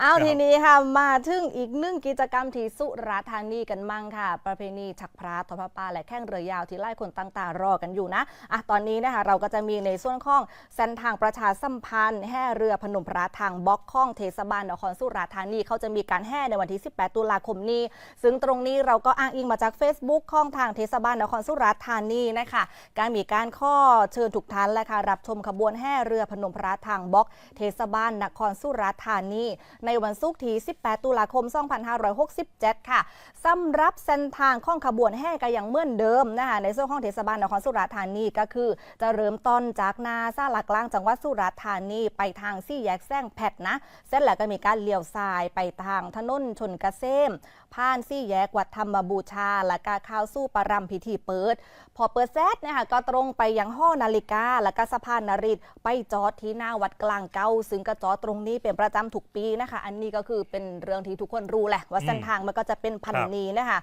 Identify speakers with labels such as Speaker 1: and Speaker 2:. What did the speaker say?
Speaker 1: เอาทีนี้ค่ะมาถึงอีกหนึ่งกิจกรรมที่สุราษฎร์ธานีกันมั่งค่ะ ประเพณีฉักพระทอดพระป่าและแข่งเรือยาวที่ไล่คนต่างๆรอกันอยู่นะอะตอนนี้นะคะเราก็จะมีในส่วนของเส้นทางประชาสัมพันธ์แห่เรือพนมพระทางบล็อกข้องเทศบาลนครสุราษฎร์ธานีเขาจะมีการแห่ในวันที่ 18 ตุลาคมนี้ ซึ่งตรงนี้เราก็อ้างอิงมาจาก Facebook ข้องทางเทศบาลนครสุราษฎร์ธานีนะคะการมีการข้อเชิญทุกท่านและค่ะรับชมขบวนแห่เรือพนมพระทางบล็อกเทศบาลนครสุราษฎร์ธานีในวันศุกร์ที่ 18 ตุลาคม 2567 ค่ะสำหรับเส้นทางข้องขบวนแห่ก็ยังเหมือนเดิมนะคะในส่วนของเทศบาลนครสุราษฎร์ธานีก็คือ จะเริ่มต้นจากนาซาหลากลางจังหวัดสุราษฎร์ธานีไปทางสี่แยกแซงแพทนะเส้นแล้วก็มีการเลี้ยวซ้ายไปทางถนนชนกเกษมผ่านสี่แยกวัดธรรมบูชาและก็เข้าสู่ปรำพิธีเปิด พอเปิดแซดนะคะก็ตรงไปยังห้อนาฬิกา และก็สะพานนริตไปจอดที่หน้าวัดกลางเก้าซึ่งก็จอดตรงนี้เป็นประจำทุกปีนะคะอันนี้ก็คือเป็นเรื่องที่ทุกคนรู้แหละ ว่าเส้นทางมันก็จะเป็นพัน
Speaker 2: ครับ
Speaker 1: นี้นะคะ